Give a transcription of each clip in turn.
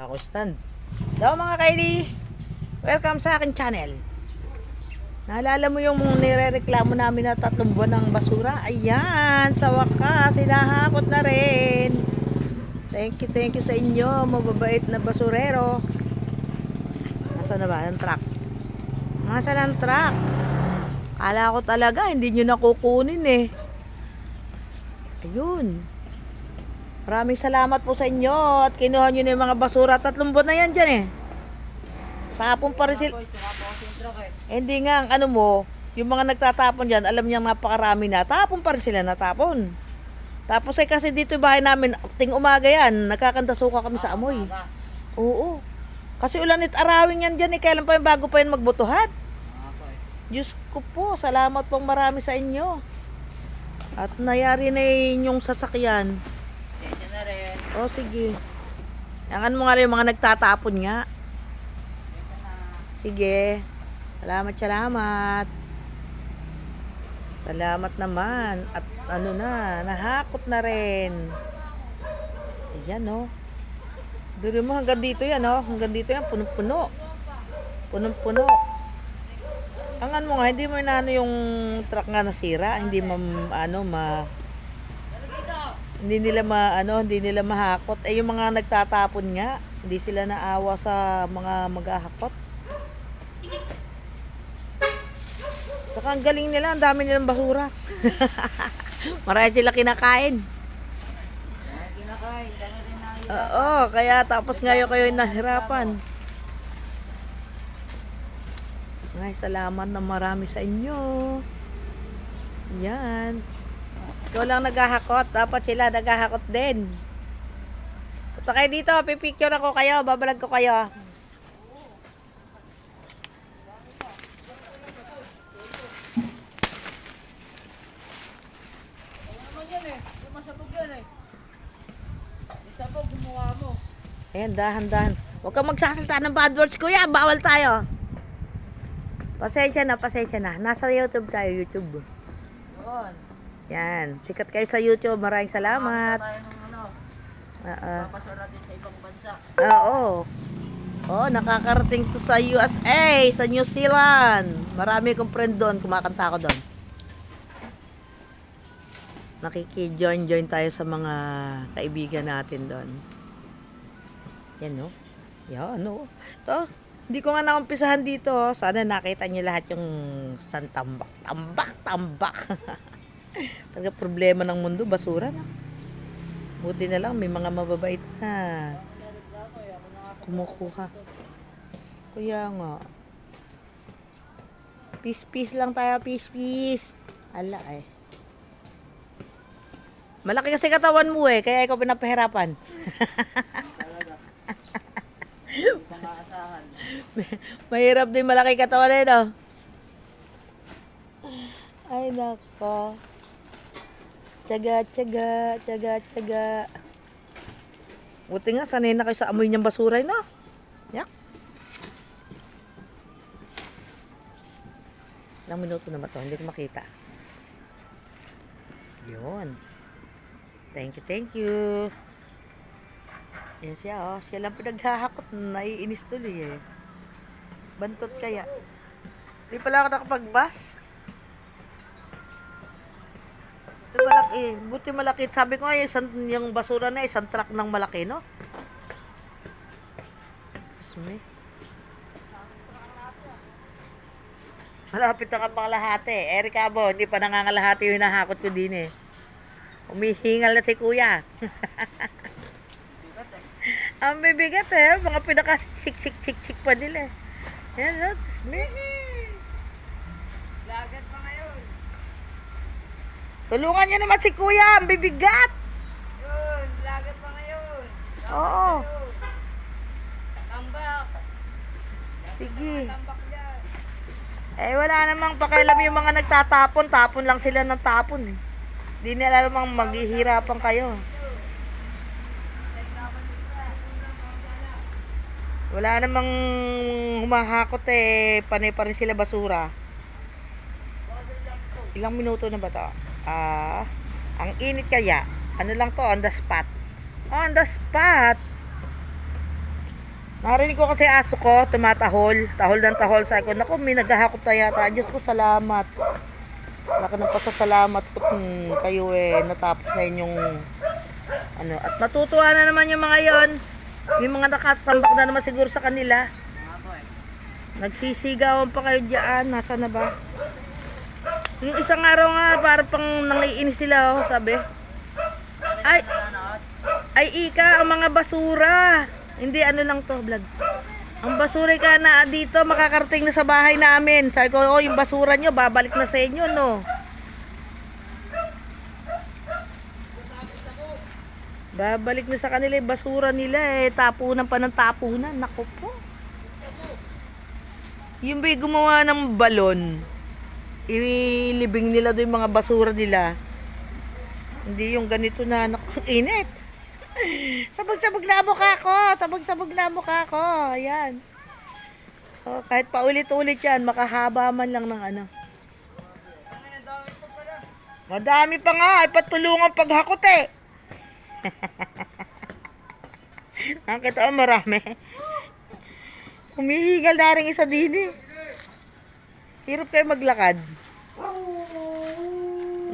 Ako stand. Hello mga kaili. Welcome sa akin channel. Naalala mo yung nire-reklamo namin na tatlong buwan ng basura? Ayan, sa wakas, sinahakot na rin. Thank you, thank you sa inyo, mababait na basurero. Nasaan na ba? Ang truck. Nasaan ang truck? Kala ko talaga, hindi nyo nakukunin eh. Ayun. Maraming salamat po sa inyo at kinuha nyo na yung mga basura. Tatlong buwan na yan dyan eh. Tapon pa rin sila. Eh, Hindi nga, ang ano mo, yung mga nagtatapon dyan, alam niyang napakarami na, tapon pa rin sila natapon. Tapos eh kasi dito yung bahay namin, ting umaga yan, nagkakandasuka kami sa amoy. Oo. Kasi ulanit arawing yan dyan eh, kailan pa yung bago pa yan magbutuhan. Diyos ko po, salamat pong marami sa inyo. At nayari na yung sasakyan. O sige. Yangan mo nga yung mga nagtatapon nga. Sige. Salamat, salamat. Salamat naman. At ano na, nahakot na rin. Ayan o. Duro mo hanggang dito yan o. Hanggang dito yan, punong-puno. Punong-puno. Angan mo nga, hindi mo na ano yung truck nga nasira. Hindi mo, ano, ma hindi nila ma ano, hindi nila mahakot. Eh yung mga nagtatapon nga, hindi sila naawa sa mga maghahakot. Saka ang galing nila, ang dami nilang basura. Marami sila kinakain. Oo, kaya tapos ngayon kayo nahirapan. Ay, salamat na marami sa inyo. Yan. Ikaw lang naghahakot. Dapat sila naghahakot din. Punta kayo dito. Pipicture ako kayo. Babalag ko kayo. Ayan, dahan-dahan. Huwag kang magsasalta ng bad words, kuya. Bawal tayo. Pasensya na, pasensya na. Nasa YouTube tayo, YouTube. Yun. Yan. Sikat kayo sa YouTube. Maraming salamat. ng ano, Oo. Oh, nakakarating to sa USA, sa New Zealand. Marami kong friend doon, kumakanta ako doon. Nakiki-join-join tayo sa mga kaibigan natin doon. Yan, no? Yan, no? To, hindi ko nga naumpisahan dito. Sana nakita niyo lahat yung san tambak. Tambak, tambak. Talaga problema ng mundo, basura na. Buti na lang, may mga mababait na kumukuha. Kuya nga. Peace, peace lang tayo. Peace, peace. Ala eh. Malaki kasi katawan mo eh, kaya ikaw pinapahirapan. Mahirap din malaki katawan eh, no? Ay, nako. Tsaga, tsaga, tsaga, tsaga. Buti nga, sanay na kayo sa amoy niyang basura, no? Yak. Ilang minuto na ba to? Hindi ko makita. Yun. Thank you, thank you. Yan siya, oh. Siya lang pinaghahakot. Naiinis tuloy, eh. Bantot kaya. Di pala ako nakapag-bus. Ito malaki. Buti malaki. Sabi ko yung, isang- yung basura na, isang truck ng malaki, no? Sumi. Malapit na ka pang lahati. Erika Abo, hindi pa nangangalahati yung hinahakot ko din eh. Umihingal na si kuya. Ang bibigat eh. Mga pinaka sik sik sik sik pa nila eh. Yan, no? Sumi. Lagat. Tulungan niyo naman si kuya. Ang bibigat. Yun, lagat pa ngayon. Oo. Tambak. Sige. Tambak yan. Eh, wala namang pakialam yung mga nagtatapon. Tapon lang sila ng tapon eh. Di nila namang maghihirapan kayo. Wala namang humahakot eh. Panay pa rin sila basura. Ilang minuto na ba to? Ah, ang init kaya. Ano lang to, on the spot. On the spot. Narinig ko kasi aso ko, tumatahol. Tahol ng tahol. Sabi ko, naku, may naghahakot na yata. Diyos ko, salamat. Laki ng pasasalamat ko hmm, kayo eh. Natapos na inyong ano. At natutuwa na naman yung mga yon. Yung mga nakatambak na naman siguro sa kanila. Nagsisigawan pa kayo dyan. Nasa na ba? Yung isang araw nga, para pang nangiinis sila, oh, sabi. Ay, ay ika, ang mga basura. Hindi, ano lang to, vlog. Ang basura ka na dito, makakarating na sa bahay namin. Sabi ko, oh, yung basura nyo, babalik na sa inyo, no? Babalik na sa kanila yung basura nila eh. Tapunan pa ng tapunan. Nako po. Yung ba'y gumawa ng balon, ilibing nila doon yung mga basura nila. Hindi yung ganito na, naku, init. Sabag-sabag na mukha ko. Sabag-sabag na mukha ko. Ayan. Oh, kahit paulit-ulit yan, makahaba man lang ng ano. Madami pa nga. Ay patulungan paghakot eh. Nakita ko marami. Humihigal na rin isa din eh. Hirap kayo maglakad.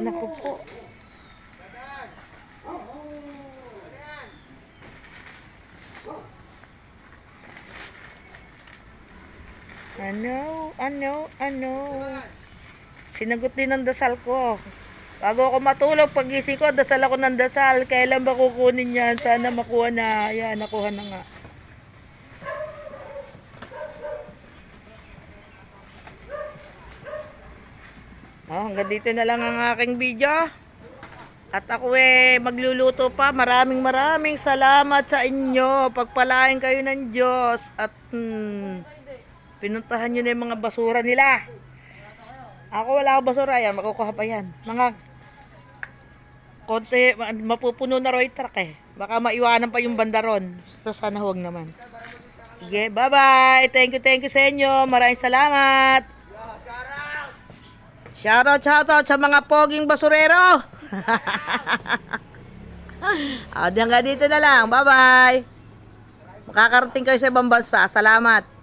Naku po. Ano? Ano? Ano? Sinagot din ng dasal ko. Bago ako matulog, pagising ko, dasal ako ng dasal. Kailan ba kukunin yan? Sana makuha na. Ayan, nakuha na nga. Oh, hanggang dito na lang ang aking video. At ako eh, magluluto pa. Maraming maraming salamat sa inyo. Pagpalain kayo ng Diyos. At hmm, pinuntahan nyo na yung mga basura nila. Ako wala akong basura. Yan, makukuha pa yan. Mga konti, ma- mapupuno na roy truck eh. Baka maiwanan pa yung bandaron. So sana huwag naman. Sige, bye-bye. Thank you, thank you sa inyo. Maraming salamat. Shoutout, shoutout sa mga poging basurero. hanggang dito na lang. Bye-bye. Makakarating kayo sa ibang bansa. Salamat.